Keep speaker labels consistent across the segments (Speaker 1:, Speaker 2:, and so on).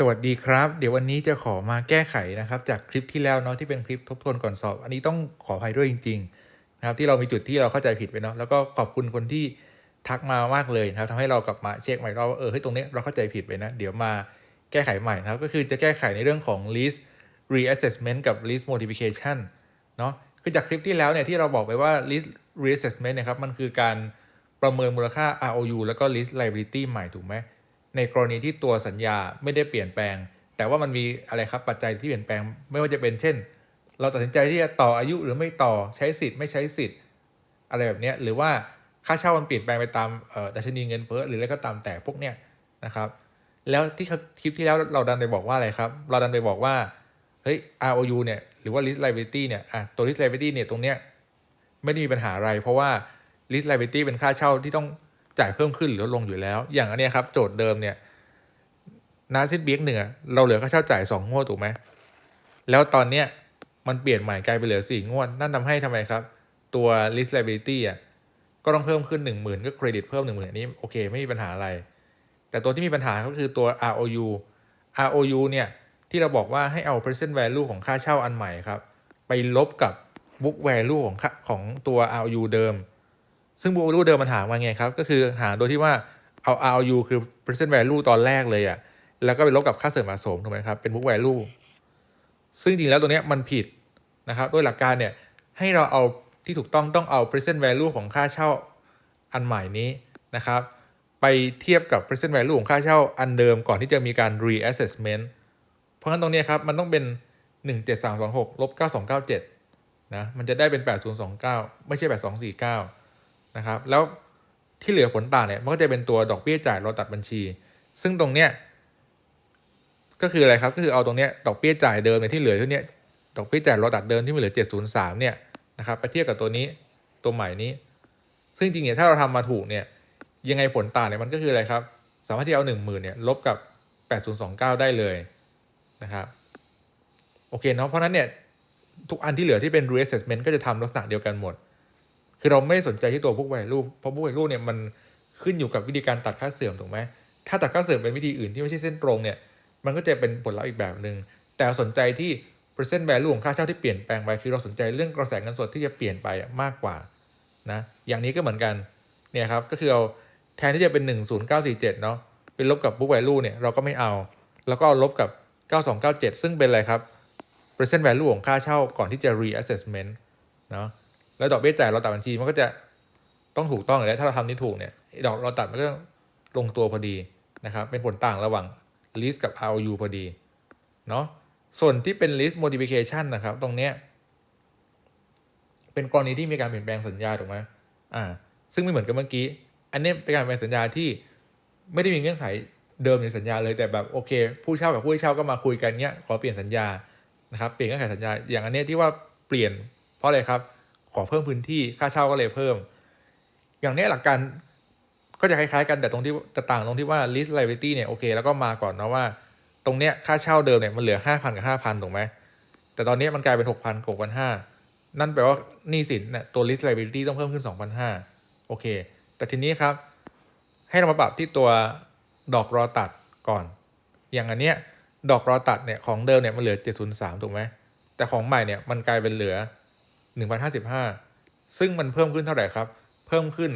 Speaker 1: สวัสดีครับ เดี๋ยววันนี้จะขอมาแก้ไขนะครับ จากคลิปที่แล้วเนาะที่เป็นคลิปทบทวนก่อนสอบ อันนี้ต้องขออภัยด้วยจริงๆนะครับที่เรามีจุดที่เราเข้าใจผิดไปเนาะแล้วก็ขอบคุณคนที่ทักมามากเลยนะครับทำให้เรากลับมาเช็คใหม่รอบว่าเออเฮ้ยตรงเนี้ยเราเข้าใจผิดไปนะ เดี๋ยวมาแก้ไขใหม่นะครับ ก็คือจะแก้ไขในเรื่องของ list reassessment กับ list modification เนาะคือจากคลิปที่แล้วเนี่ยที่เราบอกไปว่า list reassessment เนะครับมันคือการประเมินมูลค่า ROU แล้วก็ list liability ใหม่ถูกไหม ในกรณีที่ตัวสัญญาไม่ได้เปลี่ยนแปลง แต่ว่ามันมีอะไรครับปัจจัยที่เปลี่ยนแปลง ไม่ว่าจะเป็นเช่น เราตัดสินใจที่จะต่ออายุหรือไม่ต่อใช้สิทธิ์ไม่ใช้สิทธิ์ อะไรแบบนี้หรือว่าค่าเช่ามันเปลี่ยนแปลงไปตามดัชนีเงินเฟ้อหรืออะไรก็ตามแต่พวกเนี้ยนะครับแล้วที่คลิปที่แล้วเราดันไปบอกว่าอะไรครับ เราดันไปบอกว่าเฮ้ย ROU เนี่ยหรือว่า list liability เนี่ยอะตัว list liability เนี่ยตรงเนี้ยไม่ได้มีปัญหาอะไร เพราะว่า list liability เป็นค่าเช่าที่ต้อง จ่ายเพิ่มขึ้นหรือลดลงอยู่แล้ว อย่างอันนี้ครับโจทย์เดิมเนี่ยนาซิดเบียกหนึ่งอเราเหลือค่าเช่าจ่ายสองงวดถูกไหมแล้วตอนเนี้ยมันเปลี่ยนใหม่กลายเป็นเหลือสี่งวด นั่นทำให้ทำไมครับ ตัว list liability อะก็ต้องเพิ่มขึ้นหนึ่งหมื่นก็เครดิตเพิ่มหนึ่งหมื่นอันนี้โอเคไม่มีปัญหาอะไร แต่ตัวที่มีปัญหาก็คือตัว ROU ROU เนี่ยที่เราบอกว่าให้เอา present value ของค่าเช่าอันใหม่ครับ ไปลบกับ book value ของค่าของตัว ROU เดิม ซึ่ง book value เดิมมันหามาไงครับ ก็คือหาโดยที่ว่าเอา RU คือ present value ตอนแรกเลยอะแล้วก็ไปลบกับค่าเสริมสะสมถูกไหมครับ เป็น book value ซึ่งจริงแล้วตัวเนี้ยมันผิดนะครับด้วยหลักการเนี่ยให้เราเอาที่ถูกต้องต้องเอา present value ของค่าเช่าอันใหม่นี้นะครับ ไปเทียบกับ present value ของค่าเช่าอันเดิมก่อนที่จะมีการ reassessment เพราะฉะนั้นตรงนี้ครับมันต้องเป็น 17326ลบ9297นะมันจะได้เป็น 8029 ไม่ใช่ 8249 นะครับแล้วที่เหลือผลต่างเนี่ยมันก็จะเป็นตัวดอกเบี้ยจ่ายเราตัดบัญชี ซึ่งตรงเนี้ยก็คืออะไรครับก็คือเอาตรงเนี้ยดอกเบี้ยจ่ายเดิมเนี่ยที่เหลือที่เนี้ยดอกเบี้ยจ่ายเราตัดเดิมที่มันเหลือ 703เนี่ยนะครับไปเทียบกับตัวนี้ตัวใหม่นี้ ซึ่งจริงๆเนี่ยถ้าเราทำมาถูกเนี่ยยังไงผลต่างเนี่ยมันก็คืออะไรครับ สามารถที่เอา 1 0,000เนี่ยลบกับ 8029 ได้เลยนะครับโอเคเนาะเพราะฉะนั้นเนี่ยทุกอันที่เหลือที่เป็น reassessment ก็จะทำลักษณะเดียวกันหมด คือเราไม่ได้สนใจที่ตัวพวก value เพราะพวก value เนี่ยมันขึ้นอยู่กับวิธีการตัดค่าเสื่อมถูกไหมถ้าตัดค่าเสื่อมเป็นวิธีอื่นที่ไม่ใช่เส้นตรงเนี่ยมันก็จะเป็นผลลัพธ์อีกแบบหนึง่งแต่สนใจที่ present value ของค่าเช่าที่เปลี่ยนแปลงไปคือเราสนใจเรื่องกระแสเงินสดที่จะเปลี่ยนไปมากกว่านะอย่างนี้ก็เหมือนกันเนี่ยครับก็คือเอาแทนที่จะเป็น 10947เนาะเป็นลบกับ book value เนี่ยเราก็ไม่เอา แล้วก็เอาลบกับ 9297 ซึ่งเป็นอะไรครับ present value ของค่าเช่าก่อนที่จะ reassessment เนาะ แล้วดอกเบี้ยจ่ายเราตัดบัญชีมันก็จะต้องถูกต้องอยู่แล้วถ้าเราทำนี่ถูกเนี่ยดอกเราตัดมันก็ลงตัวพอดีนะครับ เป็นผลต่างระหว่าง list กับ ROU พอดีเนาะส่วนที่เป็น list modification นะครับ ตรงเนี้ยเป็นกรณีที่มีการเปลี่ยนแปลงสัญญาถูกไหมอ่า ซึ่งไม่เหมือนกับเมื่อกี้ อันนี้เป็นการเปลี่ยนแปลงสัญญาที่ไม่ได้มีเงื่อนไขเดิมในสัญญาเลยแต่แบบโอเค ผู้เช่ากับผู้ให้เช่าก็มาคุยกันเนี้ยขอเปลี่ยนสัญญานะครับเปลี่ยนเงื่อนไขสัญญาอย่างอันเนี้ยที่ว่าเปลี่ยนเพราะอะไรครับ ขอเพิ่มพื้นที่ค่าเช่าก็เลยเพิ่ม อย่างเนี้ยหลักการก็จะคล้ายๆกันแต่ตรงที่แต่ต่างตรงที่ว่า list liability เนี่ยโอเคแล้วก็มาก่อนนะว่า ตรงเนี้ยค่าเช่าเดิมเนี่ยมันเหลือห้าพันกับห้าพันถูกไหม แต่ตอนนี้มันกลายเป็นหกพันกับพันห้านั่นแปลว่าหนี้สินเนี่ยตัว list liability ต้องเพิ่มขึ้นสองพันห้าโอเค แต่ทีนี้ครับ ให้เรามาปรับที่ตัวดอกรอตัดก่อน อย่างอันเนี้ยดอกรอตัดเนี่ยของเดิมเนี่ยมันเหลือเจ็ดศูนย์สามถูกไหม แต่ของใหม่เนี่ยมันกลายเป็นเหลือ หนึ่งพันห้าสิบห้าซึ่งมันเพิ่มขึ้นเท่าไหร่ครับ เพิ่มขึ้น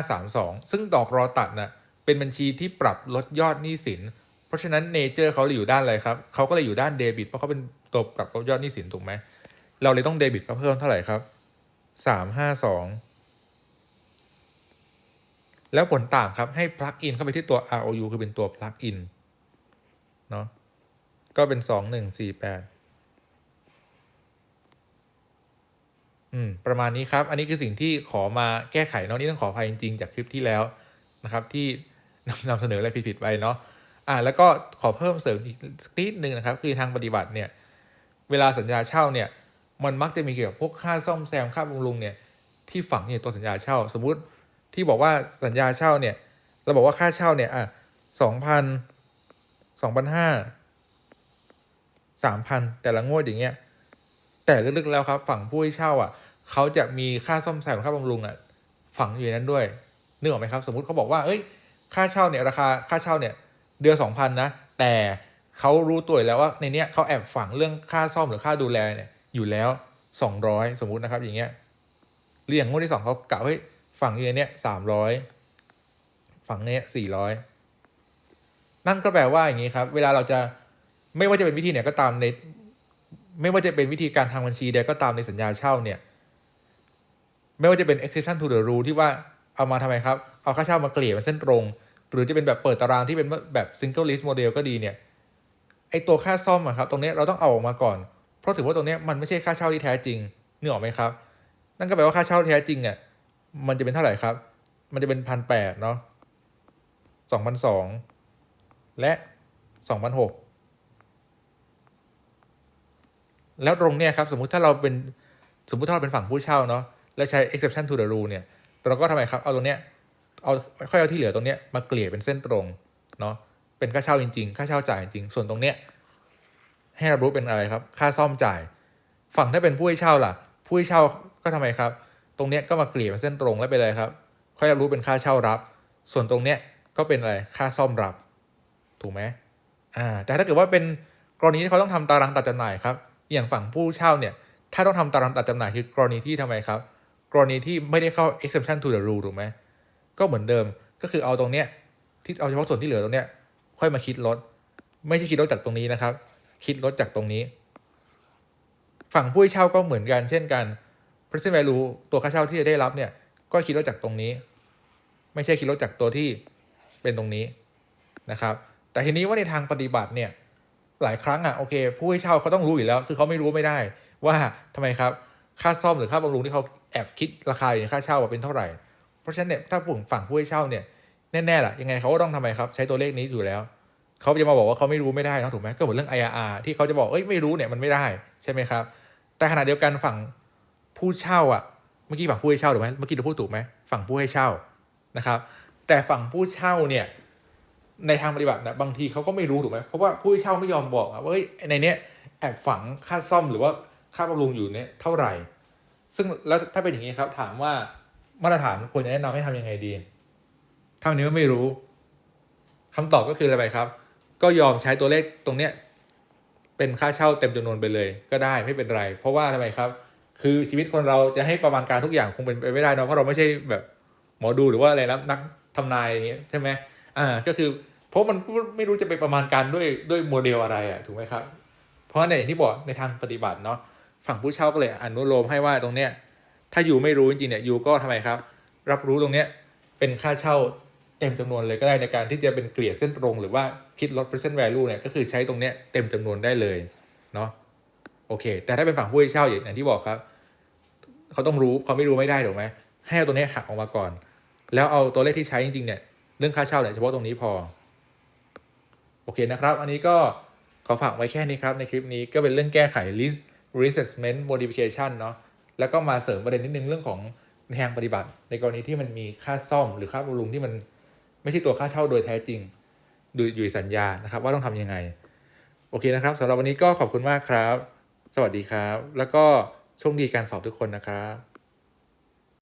Speaker 1: 532 ซึ่งดอกรอตัดนะ่ะเป็นบัญชีที่ปรับลดยอดหนี้สิน เพราะฉะนั้นเนเจอร์เขาเลยอยู่ด้านอะไรครับเขาก็เลยอยู่ด้านเดบิตเพราะเขาเป็นตัวปรับลดยอดหนี้สินถูกไหมเราเลยต้องเดบิตเพิ่มเท่าไหร่ครับ 352 แล้วผลต่างครับให้ plug in เข้าไปที่ตัว ROU คือเป็นตัว plug in เนาะก็เป็น 2148 อืม ประมาณนี้ครับ อันนี้คือสิ่งที่ขอมาแก้ไขเนาะนี่ต้องขออภัยจริงๆ จากคลิปที่แล้วนะครับ ที่นำนำเสนออะไรผิดๆไปเนาะอ่าแล้วก็ขอเพิ่มเสริมอีกนิดนึงนะครับ คือทางปฏิบัติเนี่ย เวลาสัญญาเช่าเนี่ย มันมักจะมีเกี่ยวกับพวกค่าซ่อมแซมค่าบำรุงเนี่ยที่ฝังอยู่ในตัวสัญญาเช่า สมมุติที่บอกว่าสัญญาเช่าเนี่ย เราบอกว่าค่าเช่าเนี่ยอะสองพันสองพันห้าสามพันแต่ละงวดอย่างเงี้ย แต่ลึกๆแล้วครับ ฝั่งผู้ให้เช่าอะ เขาจะมีค่าซ่อมแซมค่าบำรุงอะฝังอยู่นั้นด้วยนึกออกไหมครับ สมมุติเขาบอกว่า เอ้ย ค่าเช่าเนี่ยราคาค่าเช่าเนี่ย เดือนสองพันนะแต่เขารู้ตัวอยู่แล้วว่าในเนี้ยเขาแอบฝังเรื่องค่าซ่อมหรือค่าดูแลเนี่ยอยู่แล้วสองร้อยสมมุตินะครับ อย่างเงี้ยเรียงงวดที่สองเขากะเฮ้ยฝั่งนี้เนี่ยสามร้อยฝังเนี้ยสี่ร้อยนั่นก็แปลว่าอย่างนี้ครับ เวลาเราจะไม่ว่าจะเป็นวิธีไหนก็ตามใน ไม่ว่าจะเป็นวิธีการทางบัญชีใดก็ตามในสัญญาเช่าเนี่ย ไม่ว่าจะเป็น exception to the rule ที่ว่าเอามาทำไมครับ เอาค่าเช่ามาเกลี่ยเป็นเส้นตรง หรือจะเป็นแบบเปิดตารางที่เป็นแบบ single list model ก็ดีเนี่ยไอตัวค่าซ่อมอะครับตรงนี้เราต้องเอาออกมาก่อน เพราะถือว่าตรงนี้มันไม่ใช่ค่าเช่าที่แท้จริงนึกออกไหมครับ นั่นก็แปลว่าค่าเช่าแท้จริงเนี่ยมันจะเป็นเท่าไหร่ครับ มันจะเป็นพันแปดเนาะสองพันสองและสองพันหกแล้วตรงเนี้ยครับ สมมุติถ้าเราเป็นสมมุติถ้าเราเป็นฝั่งผู้เช่าเนาะ แล้วใช้ exception to the rule เนี่ยเราก็ทำไมครับ เอาตรงเนี้ยเอาค่อยเอาที่เหลือตรงเนี้ยมาเกลี่ยเป็นเส้นตรงเนาะเป็นค่าเช่าจริงๆ ค่าเช่าจ่ายจริงๆส่วนตรงเนี้ยให้รับรู้เป็นอะไรครับ ค่าซ่อมจ่าย ฝั่งถ้าเป็นผู้ให้เช่าล่ะ ผู้ให้เช่าก็ทำไมครับ ตรงเนี้ยก็มาเกลี่ยเป็นเส้นตรงแล้วเป็นอะไรครับ ค่อยรับรู้เป็นค่าเช่ารับ ส่วนตรงเนี้ยก็เป็นอะไร ค่าซ่อมรับ ถูกไหมอ่า แต่ถ้าเกิดว่าเป็นกรณีที่เขาต้องทำตารางตัดจำหน่ายครับ อย่างฝั่งผู้เช่าเนี่ย ถ้าต้องทำตารางตัดจำหน่ายคือกรณีที่ทำไมครับ กรณีที่ไม่ได้เข้า exception to the rule ถูกไหมก็เหมือนเดิมก็คือเอาตรงเนี้ยที่เอาเฉพาะส่วนที่เหลือตรงเนี้ยค่อยมาคิดลด ไม่ใช่คิดลดจากตรงนี้นะครับ คิดลดจากตรงนี้ ฝั่งผู้ให้เช่าก็เหมือนกันเช่นกัน present value ตัวค่าเช่าที่จะได้รับเนี่ย ก็คิดลดจากตรงนี้ ไม่ใช่คิดลดจากตัวที่เป็นตรงนี้นะครับ แต่ทีนี้ว่าในทางปฏิบัติเนี่ยหลายครั้งอะโอเค ผู้ให้เช่าเขาต้องรู้อยู่แล้ว คือเขาไม่รู้ไม่ได้ ว่าทำไมครับ ค่าซ่อมหรือค่าบำรุงที่เขาแอบคิดราคาอยู่ในค่าเช่าว่าเป็นเท่าไหร่ เพราะฉะนั้นเนี่ยถ้าฝั่งฝั่งผู้ให้เช่าเนี่ยแน่ๆล่ะยังไงเขาก็ต้องทำไมครับ ใช้ตัวเลขนี้อยู่แล้วเขาจะมาบอกว่าเขาไม่รู้ไม่ได้นะถูกไหมก็เหมือนเรื่อง IRR ที่เขาจะบอกเอ้ยไม่รู้เนี่ยมันไม่ได้ใช่ไหมครับ แต่ขณะเดียวกันฝั่งผู้เช่าอะเมื่อกี้ฝั่งผู้ให้เช่าถูกไหมเมื่อกี้เราพูดถูกไหมฝั่งผู้ให้เช่านะครับ แต่ฝั่งผู้เช่าเนี่ยในทางปฏิบัตินะบางทีเขาก็ไม่รู้ถูกไหมเพราะว่าผู้ให้เช่าไม่ยอมบอกว่าเอ้ยในเนี้ยแอบฝังค่าซ่อมหรือว่า ค่าบำรุงอยู่เนี่ยเท่าไหร่ ซึ่งแล้วถ้าเป็นอย่างนี้ครับ ถามว่ามาตรฐานควรจะแนะนำให้ทำยังไงดีถ้านนี้ไม่รู้คำตอบก็คืออะไรครับ ก็ยอมใช้ตัวเลขตรงเนี้ยเป็นค่าเช่าเต็มจำนวนไปเลย ก็ได้ไม่เป็นไร เพราะว่าทำไมครับ คือชีวิตคนเราจะให้ประมาณการทุกอย่างคงเป็นไปไม่ได้เนอะเพราะเราไม่ใช่แบบหมอดูหรือว่าอะไรนะนักทำนายอย่างเงี้ยใช่ไหมอ่าก็คือเพราะมันไม่รู้จะไปประมาณการด้วยด้วยโมเดลอะไรอะถูกไหมครับ เพราะในอย่างที่บอกในทางปฏิบัติเนาะ ฝั่งผู้เช่าก็เลยอนุโลมให้ว่าตรงเนี้ยถ้าอยู่ไม่รู้จริงๆเนี่ยอยู่ก็ทำไมครับ รับรู้ตรงเนี้ยเป็นค่าเช่าเต็มจำนวนเลยก็ได้ในการที่จะเป็นเกลี่ยเส้นตรง หรือว่าคิดลด present value เนี่ยก็คือใช้ตรงเนี้ยเต็มจำนวนได้เลยเนาะโอเค แต่ถ้าเป็นฝั่งผู้เช่าอย่างที่บอกครับ เขาต้องรู้เขาไม่รู้ไม่ได้ถูกไหมให้เอาตัวเนี้ยหักออกมาก่อน แล้วเอาตัวเลขที่ใช้จริงๆเนี่ยเรื่องค่าเช่าเนี่ยเฉพาะตรงนี้พอ โอเคนะครับ อันนี้ก็ขอฝากไว้แค่นี้ครับในคลิปนี้ก็เป็นเรื่องแก้ไข list reassessment modification เนาะแล้วก็มาเสริมประเด็นนิดนึงเรื่องของในทางปฏิบัติ ในกรณีที่มันมีค่าซ่อมหรือค่าบำรุงที่มันไม่ใช่ตัวค่าเช่าโดยแท้จริงดูอยู่สัญญานะครับ ว่าต้องทำยังไง โอเคนะครับสำหรับวันนี้ก็ขอบคุณมากครับ สวัสดีครับ แล้วก็โชคดีการสอบทุกคนนะครับ